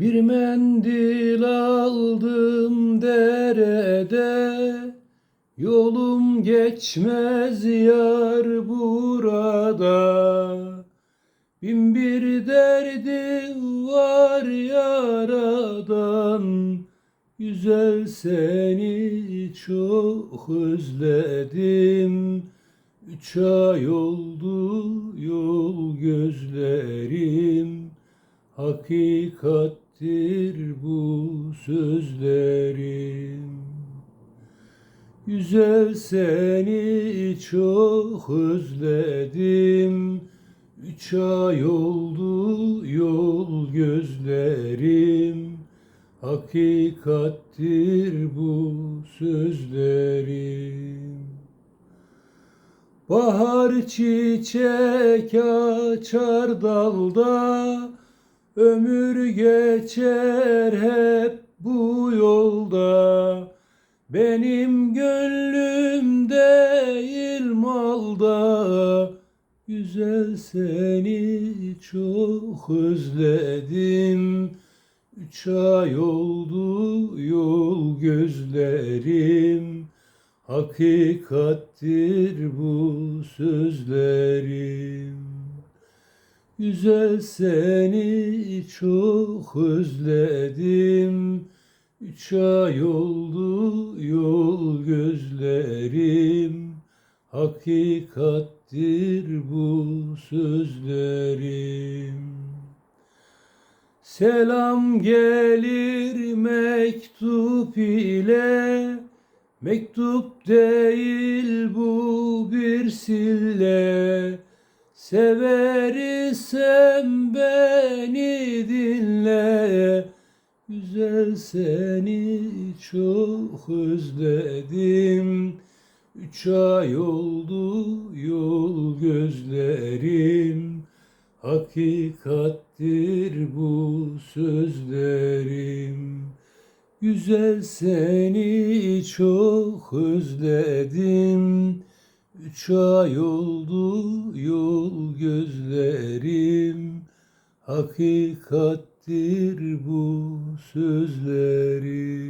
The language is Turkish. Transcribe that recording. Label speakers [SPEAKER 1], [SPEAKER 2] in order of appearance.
[SPEAKER 1] Bir mendil aldım derede Yolum geçmez yar burada. Bin bir derdim var yaradan Güzel seni çok özledim. Üç ay oldu yol gözlerim Hakikattir bu sözlerim. Güzel seni çok özledim. Üç ay oldu yol gözlerim. Hakikattir bu sözlerim. Bahar çiçek açar dalda Ömür geçer hep bu yolda. Benim gönlüm değil malda. Güzel seni çok özledim. Üç ay oldu yol gözlerim. Hakikattir bu sözlerim Güzel seni çok özledim. Üç ay oldu yol gözlerim. Hakikattir bu sözlerim. Selam gelir mektup ile. Mektup değil bu bir sille Seversem beni dinle. Güzel seni çok özledim. Üç ay oldu yol gözlerim. Hakikattir bu sözlerim. Güzel seni çok özledim. Üç ay oldu gözlerim Hakikattir bu sözlerim